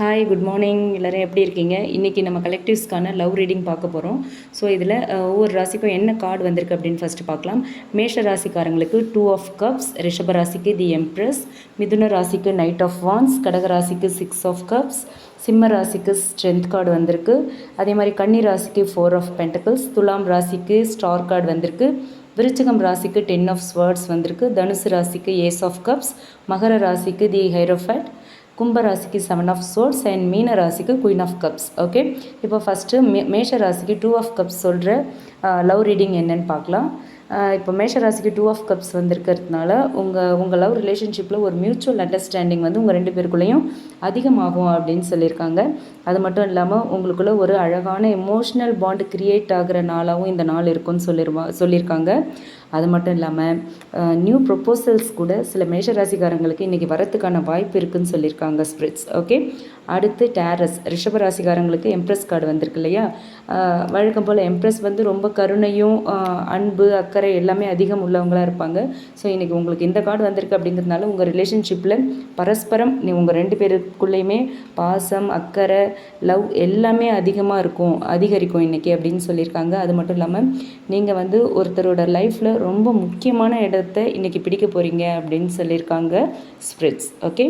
Hi good morning எல்லோரும் எப்படி இருக்கீங்க? இன்றைக்கி நம்ம கலெக்டிவ்ஸ்க்கான லவ் ரீடிங் பார்க்க போகிறோம் ஸோ இதில் ஒவ்வொரு ராசிக்கும் என்ன கார்டு வந்திருக்கு அப்படின்னு ஃபஸ்ட்டு பார்க்கலாம். மேஷ ராசிக்காரங்களுக்கு டூ ஆஃப் கப்ஸ் ரிஷப ராசிக்கு தி எம்ப்ரஸ் மிதுன ராசிக்கு நைட் ஆஃப் வான்ஸ் கடக ராசிக்கு சிக்ஸ் ஆஃப் கப்ஸ் சிம்ம ராசிக்கு ஸ்ட்ரென்த் கார்டு வந்திருக்கு. அதே மாதிரி கன்னி ராசிக்கு ஃபோர் ஆஃப் பென்டக்கிள்ஸ் துலாம் ராசிக்கு ஸ்டார் கார்டு வந்திருக்கு. விருச்சிகம் ராசிக்கு டென் ஆஃப் ஸ்வர்ட்ஸ் வந்திருக்கு. தனுசு ராசிக்கு ஏஸ் ஆஃப் கப்ஸ் மகர ராசிக்கு தி ஹைரோஃபேட் கும்ப ராசிக்கு செவன் ஆஃப் சோர்ஸ் அண்ட் மீன ராசிக்கு குயின் ஆஃப் கப்ஸ் ஓகே இப்போ ஃபஸ்ட்டு மே மேஷ ராசிக்கு டூ ஆஃப் கப்ஸ் சொல்கிற லவ் ரீடிங் என்னன்னு பார்க்கலாம். இப்போ மேஷ ராசிக்கு டூ ஆஃப் கப்ஸ் வந்திருக்கிறதுனால உங்கள் உங்கள் லவ் ரிலேஷன்ஷிப்பில் ஒரு மியூச்சுவல் அண்டர்ஸ்டாண்டிங் வந்து உங்கள் ரெண்டு பேருக்குள்ளேயும் அதிகமாகும் அப்படின்னு சொல்லியிருக்காங்க. அது மட்டும் இல்லாமல் உங்களுக்குள்ள ஒரு அழகான எமோஷ்னல் பாண்டு க்ரியேட் ஆகிற நாளாகவும் இந்த நாள் இருக்கும்னு சொல்லிடுவா சொல்லியிருக்காங்க. அது மட்டும் இல்லாமல் நியூ ப்ரொப்போசல்ஸ் கூட சில மேஷராசிக்காரங்களுக்கு இன்றைக்கி வரத்துக்கான வாய்ப்பு இருக்குதுன்னு சொல்லியிருக்காங்க ஸ்ப்ரிட்ஸ் ஓகே அடுத்து டேரஸ் ரிஷபராசிக்காரங்களுக்கு எம்ப்ரெஸ் கார்டு வந்திருக்கு இல்லையா? வழக்கம் போல் எம்ப்ரெஸ் வந்து ரொம்ப கருணையும் அன்பு அக்கறை எல்லாமே அதிகம் உள்ளவங்களாக இருப்பாங்க. ஸோ இன்றைக்கி உங்களுக்கு இந்த கார்டு வந்திருக்கு அப்படிங்கிறதுனால உங்கள் ரிலேஷன்ஷிப்பில் பரஸ்பரம் நீ உங்கள் ரெண்டு பேருக்குள்ளேயுமே பாசம் அக்கறை லவ் எல்லாமே அதிகமாக இருக்கும் அதிகரிக்கும் இன்றைக்கி அப்படின்னு சொல்லியிருக்காங்க. அது மட்டும் இல்லாமல் நீங்கள் வந்து ஒருத்தரோட லைஃப்பில் ரொம்ப முக்கியமான இடத்த இன்றைக்கி பிடிக்க போகிறீங்க அப்படின்னு சொல்லியிருக்காங்க ஸ்ப்ரிட்ஸ் ஓகே?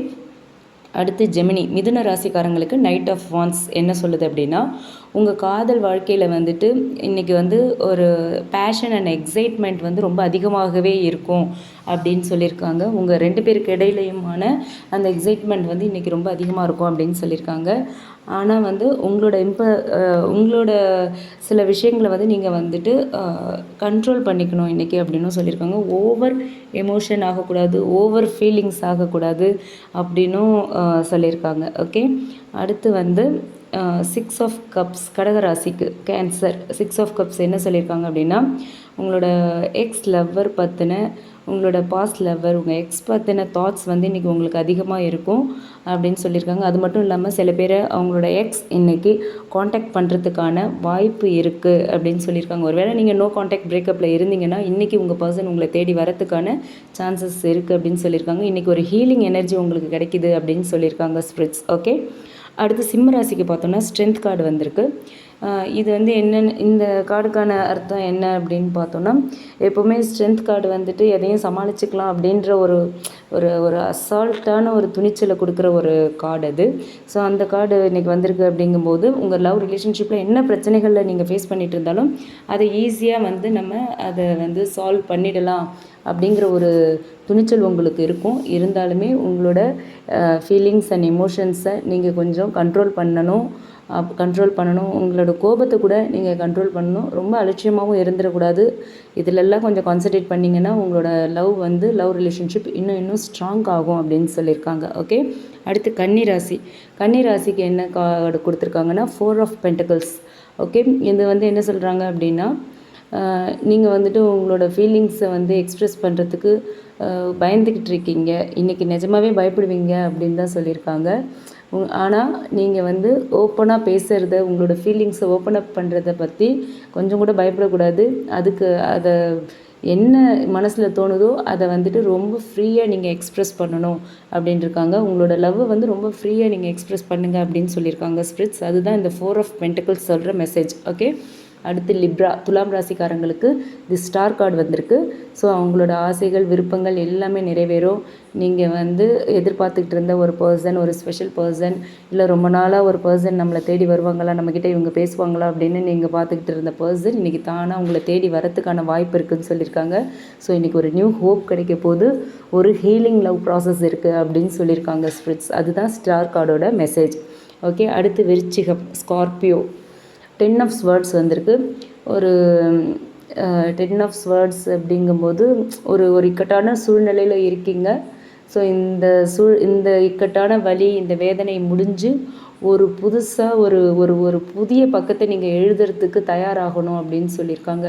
அடுத்து ஜெமினி மிதுன ராசிக்காரங்களுக்கு நைட் ஆஃப் வான்ஸ் என்ன சொல்லுது அப்படின்னா உங்கள் காதல் வாழ்க்கையில் வந்துட்டு இன்றைக்கி வந்து ஒரு பேஷன் அண்ட் எக்ஸைட்மெண்ட் வந்து ரொம்ப அதிகமாகவே இருக்கும் அப்படின்னு சொல்லியிருக்காங்க. உங்கள் ரெண்டு பேருக்கு இடையிலையுமான அந்த எக்ஸைட்மெண்ட் வந்து இன்றைக்கி ரொம்ப அதிகமாக இருக்கும் அப்படின்னு சொல்லியிருக்காங்க. ஆனால் வந்து உங்களோட இம்ப உங்களோட சில விஷயங்களை வந்து நீங்கள் வந்துட்டு கண்ட்ரோல் பண்ணிக்கணும் இன்றைக்கி அப்படின்னும் சொல்லியிருக்காங்க. ஓவர் எமோஷன் ஆகக்கூடாது ஓவர் ஃபீலிங்ஸ் ஆகக்கூடாது அப்படின்னும் சொல்லியிருக்காங்க. ஓகே அடுத்து வந்து சிக்ஸ் ஆஃப் கப்ஸ் கடகராசிக்கு கேன்சர் சிக்ஸ் ஆஃப் கப்ஸ் என்ன சொல்லியிருக்காங்க அப்படின்னா உங்களோட எக்ஸ் லவ்வர் பற்றின உங்களோட பாஸ்ட் லவ்வர் உங்கள் எக்ஸ் பற்றின தாட்ஸ் வந்து இன்றைக்கி உங்களுக்கு அதிகமாக இருக்கும் அப்படின்னு சொல்லியிருக்காங்க. அது மட்டும் இல்லாமல் சில பேரை அவங்களோட எக்ஸ் இன்றைக்கி காண்டாக்ட் பண்ணுறதுக்கான வாய்ப்பு இருக்குது அப்படின்னு சொல்லியிருக்காங்க. ஒருவேளை நீங்கள் நோ காண்டாக்ட் பிரேக்கப்பில் இருந்தீங்கன்னா இன்றைக்கி உங்கள் பர்சன் உங்களை தேடி வரத்துக்கான சான்சஸ் இருக்குது அப்படின்னு சொல்லியிருக்காங்க. இன்றைக்கி ஒரு ஹீலிங் எனர்ஜி உங்களுக்கு கிடைக்கிது அப்படின்னு சொல்லியிருக்காங்க ஸ்பிரிட்ஸ். ஓகே அடுத்து சிம்ம ராசிக்கு பார்த்தோன்னா ஸ்ட்ரென்த் கார்டு வந்திருக்கு. இது வந்து என்னென்னு இந்த கார்டுக்கான அர்த்தம் என்ன அப்படின்னு பார்த்தோன்னா எப்போவுமே ஸ்ட்ரென்த் கார்டு வந்துட்டு எதையும் சமாளிச்சுக்கலாம் அப்படின்ற ஒரு ஒரு ஒரு அசால்ட்டான ஒரு துணிச்சலை கொடுக்குற ஒரு கார்டு அது. ஸோ அந்த கார்டு இன்றைக்கி வந்திருக்கு அப்படிங்கும்போது உங்கள் லவ் ரிலேஷன்ஷிப்பில் என்ன பிரச்சனைகளில் நீங்கள் ஃபேஸ் பண்ணிகிட்டு இருந்தாலும் அதை ஈஸியாக வந்து நம்ம அதை வந்து சால்வ் பண்ணிடலாம் அப்படிங்கிற ஒரு துணிச்சல் உங்களுக்கு இருக்கும். இருந்தாலுமே உங்களோட ஃபீலிங்ஸ் அண்ட் எமோஷன்ஸை நீங்கள் கொஞ்சம் கண்ட்ரோல் பண்ணணும். கண்ட்ரோல் பண்ணணும். உங்களோட கோபத்தை கூட நீங்கள் கண்ட்ரோல் பண்ணணும். ரொம்ப அலட்சியமாகவும் இருந்துடக்கூடாது. இதிலெல்லாம் கொஞ்சம் கான்சன்ட்ரேட் பண்ணிங்கன்னா உங்களோட லவ் வந்து லவ் ரிலேஷன்ஷிப் இன்னும் இன்னும் ஸ்ட்ராங் ஆகும் அப்படின்னு சொல்லியிருக்காங்க. ஓகே அடுத்து கன்னி ராசி கன்னி ராசிக்கு என்ன கார்டு கொடுத்துருக்காங்கன்னா ஃபோர் ஆஃப் பென்டக்கிள்ஸ் ஓகே இது வந்து என்ன சொல்கிறாங்க அப்படின்னா நீங்கள் வந்துட்டு உங்களோட ஃபீலிங்ஸை வந்து எக்ஸ்ப்ரெஸ் பண்ணுறதுக்கு பயந்துக்கிட்டு இருக்கீங்க. இன்றைக்கி நிஜமாகவே பயப்படுவீங்க அப்படின்னு தான் சொல்லியிருக்காங்க. ஆனால் நீங்கள் வந்து ஓப்பனாக பேசுகிறத உங்களோட ஃபீலிங்ஸை ஓப்பன் அப் பண்ணுறத பற்றி கொஞ்சம் கூட பயப்படக்கூடாது. அதுக்கு அதை என்ன மனசில் தோணுதோ அதை வந்துட்டு ரொம்ப ஃப்ரீயாக நீங்கள் எக்ஸ்ப்ரெஸ் பண்ணணும் அப்படின்ட்டுருக்காங்க உங்களோட லவ்வை வந்து ரொம்ப ஃப்ரீயாக நீங்கள் எக்ஸ்ப்ரெஸ் பண்ணுங்கள் அப்படின்னு சொல்லியிருக்காங்க ஸ்பிரிட்ஸ். அதுதான் இந்த ஃபோர் ஆஃப் பென்டிகல்ஸ் சொல்கிற மெசேஜ் ஓகே அடுத்து லிப்ரா துலாம் ராசிக்காரங்களுக்கு தி ஸ்டார் கார்டு வந்திருக்கு. ஸோ அவங்களோட ஆசைகள் விருப்பங்கள் எல்லாமே நிறைவேறும். நீங்கள் வந்து எதிர்பார்த்துக்கிட்டு இருந்த ஒரு பர்சன் ஒரு ஸ்பெஷல் பர்சன் இல்லை ரொம்ப நாளாக ஒரு பர்சன் நம்மளை தேடி வருவாங்களா நம்மக்கிட்ட இவங்க பேசுவாங்களா அப்படின்னு நீங்கள் பார்த்துக்கிட்டு இருந்த பர்சன் இன்றைக்கி தானாக உங்களை தேடி வரத்துக்கான வாய்ப்பு இருக்குதுன்னு சொல்லியிருக்காங்க. ஸோ இன்றைக்கி ஒரு நியூ ஹோப் கிடைக்க போது ஒரு ஹீலிங் லவ் ப்ராசஸ் இருக்குது அப்படின்னு சொல்லியிருக்காங்க ஸ்பிரிட்ஸ் அதுதான் ஸ்டார் கார்டோட மெசேஜ் ஓகே அடுத்து விருச்சிகம் ஸ்கார்பியோ டென் ஆஃப் ஸ்வேர்ட்ஸ் வந்திருக்கு. ஒரு டென் ஆஃப் ஸ்வேர்ட்ஸ் அப்படிங்கும்போது ஒரு ஒரு இக்கட்டான சூழ்நிலையில் இருக்கீங்க. ஸோ இந்த சூழ் இந்த இக்கட்டான வழி இந்த வேதனை முடிஞ்சு ஒரு புதுசாக ஒரு ஒரு ஒரு புதிய பக்கத்தை நீங்கள் எழுதுறதுக்கு தயாராகணும் அப்படின்னு சொல்லியிருக்காங்க.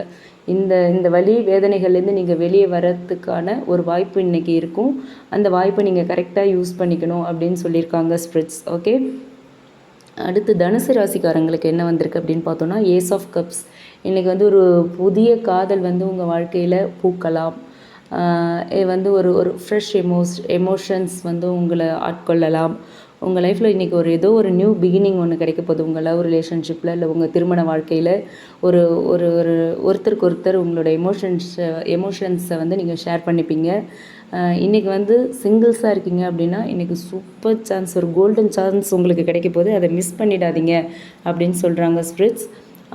இந்த இந்த வழி வேதனைகள்லேருந்து நீங்கள் வெளியே வர்றதுக்கான ஒரு வாய்ப்பு இன்றைக்கி இருக்கும். அந்த வாய்ப்பை நீங்கள் கரெக்டாக யூஸ் பண்ணிக்கணும் அப்படின்னு சொல்லியிருக்காங்க ஸ்ப்ரிட்ஸ் ஓகே அடுத்து தனுசு ராசிக்காரங்களுக்கு என்ன வந்திருக்கு அப்படின்னு பார்த்தோன்னா ஏஸ் ஆஃப் கப்ஸ் இன்றைக்கி வந்து ஒரு புதிய காதல் வந்து உங்கள் வாழ்க்கையில் பூக்கலாம். வந்து ஒரு ஒரு ஃப்ரெஷ் எமோஸ் எமோஷன்ஸ் வந்து உங்களை ஆட்கொள்ளலாம். உங்கள் லைஃப்பில் இன்றைக்கி ஒரு ஏதோ ஒரு நியூ பிகினிங் ஒன்று கிடைக்க போகுது. உங்கள் லவ் ரிலேஷன்ஷிப்பில் இல்லை உங்கள் திருமண வாழ்க்கையில் ஒரு ஒரு ஒரு ஒருத்தருக்கு ஒருத்தர் உங்களோட எமோஷன்ஸை எமோஷன்ஸை வந்து நீங்கள் ஷேர் பண்ணிப்பீங்க. இன்றைக்கி வந்து சிங்கிள்ஸாக இருக்கீங்க அப்படின்னா இன்றைக்கி சூப்பர் சான்ஸ் ஒரு கோல்டன் சான்ஸ் உங்களுக்கு கிடைக்க போகுது. அதை மிஸ் பண்ணிடாதீங்க அப்படின்னு சொல்கிறாங்க ஸ்பிரிட்ஸ்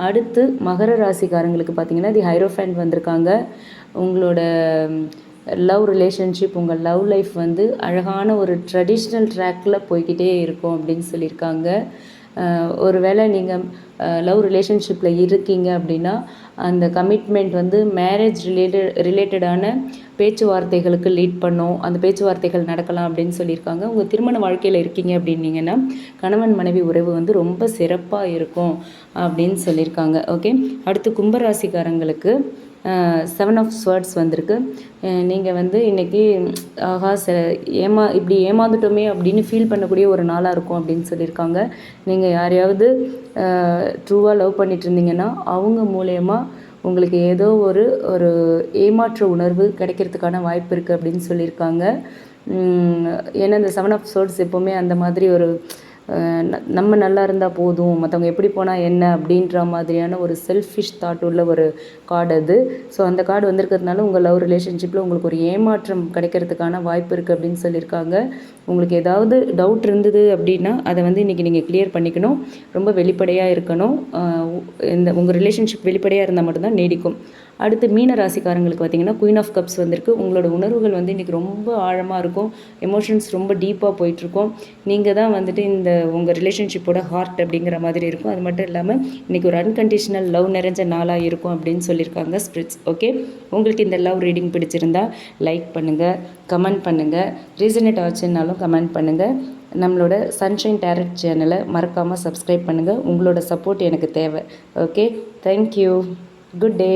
அடுத்து மகர ராசிக்காரங்களுக்கு பார்த்தீங்கன்னா தி ஹைரோஃபேண்ட் வந்திருக்காங்க. உங்களோட லவ் ரிலேஷன்ஷிப் உங்கள் லவ் லைஃப் வந்து அழகான ஒரு ட்ரெடிஷ்னல் ட்ராக்கில் போய்கிட்டே இருக்கும் அப்படின்னு சொல்லியிருக்காங்க. ஒரு ஒருவேளை நீங்கள் லவ் ரிலேஷன்ஷிப்பில் இருக்கீங்க அப்படின்னா அந்த கமிட்மெண்ட் வந்து மேரேஜ் ரிலேட்டட் ரிலேட்டடான பேச்சுவார்த்தைகளுக்கு லீட் பண்ணும். அந்த பேச்சுவார்த்தைகள் நடக்கலாம் அப்படின்னு சொல்லியிருக்காங்க. உங்கள் திருமண வாழ்க்கையில் இருக்கீங்க அப்படின்னீங்கன்னா கணவன் மனைவி உறவு வந்து ரொம்ப சிறப்பாக இருக்கும் அப்படின்னு சொல்லியிருக்காங்க. ஓகே அடுத்து கும்பராசிக்காரங்களுக்கு செவன் ஆஃப் ஸ்வேர்ட்ஸ் வந்திருக்கு. நீங்கள் வந்து இன்றைக்கி ஆஹா ச ஏமா இப்படி ஏமாந்துட்டோமே அப்படின்னு ஃபீல் பண்ணக்கூடிய ஒரு நாளாக இருக்கும் அப்படின்னு சொல்லியிருக்காங்க. நீங்கள் யாரையாவது ட்ரூவாக லவ் பண்ணிட்டு இருந்தீங்கன்னா அவங்க மூலயமா உங்களுக்கு ஏதோ ஒரு ஒரு ஏமாற்ற உணர்வு கிடைக்கிறதுக்கான வாய்ப்பு இருக்குது அப்படின்னு சொல்லியிருக்காங்க. ஏன்னா இந்த செவன் ஆஃப் ஸ்வேர்ட்ஸ் எப்போவுமே அந்த மாதிரி ஒரு நம்ம நல்லா இருந்தால் போதும் மற்றவங்க எப்படி போனால் என்ன அப்படின்ற மாதிரியான ஒரு செல்ஃபிஷ் தாட் உள்ள ஒரு கார்டு அது. ஸோ அந்த கார்டு வந்திருக்கிறதுனால உங்கள் லவ் ரிலேஷன்ஷிப்பில் உங்களுக்கு ஒரு ஏமாற்றம் கிடைக்கிறதுக்கான வாய்ப்பு இருக்குது அப்படின்னு சொல்லியிருக்காங்க. உங்களுக்கு ஏதாவது டவுட் இருந்தது அப்படின்னா அதை வந்து இன்றைக்கி நீங்கள் கிளியர் பண்ணிக்கணும். ரொம்ப வெளிப்படையாக இருக்கணும். இந்த உங்கள் ரிலேஷன்ஷிப் வெளிப்படையாக இருந்தால் மட்டும்தான் நீடிக்கும். அடுத்து மீன ராசிக்காரங்களுக்கு பார்த்தீங்கன்னா குயின் ஆஃப் கப்ஸ் வந்திருக்கு. உங்களோட உணர்வுகள் வந்து இன்றைக்கி ரொம்ப ஆழமாக இருக்கும். எமோஷன்ஸ் ரொம்ப டீப்பாக போயிட்டுருக்கும். நீங்கள் தான் வந்துட்டு இந்த உங்கள் ரிலேஷன்ஷிப்போட ஹார்ட் அப்படிங்கிற மாதிரி இருக்கும். அது மட்டும் இல்லாமல் இன்றைக்கி ஒரு அன்கண்டிஷனல் லவ் நிறைஞ்ச நாளாக இருக்கும் அப்படின்னு சொல்லியிருக்காங்க ஸ்பிரிட்ஸ் ஓகே உங்களுக்கு இந்த லவ் ரீடிங் பிடிச்சிருந்தா லைக் பண்ணுங்கள் கமெண்ட் பண்ணுங்கள் ரீசனேட் ஆச்சுன்னாலும் கமெண்ட் பண்ணுங்கள் நம்மளோட சன்ஷைன் டேரட் சேனலை மறக்காமல் சப்ஸ்கிரைப் பண்ணுங்கள் உங்களோட சப்போர்ட் எனக்கு தேவை. Okay thank you good day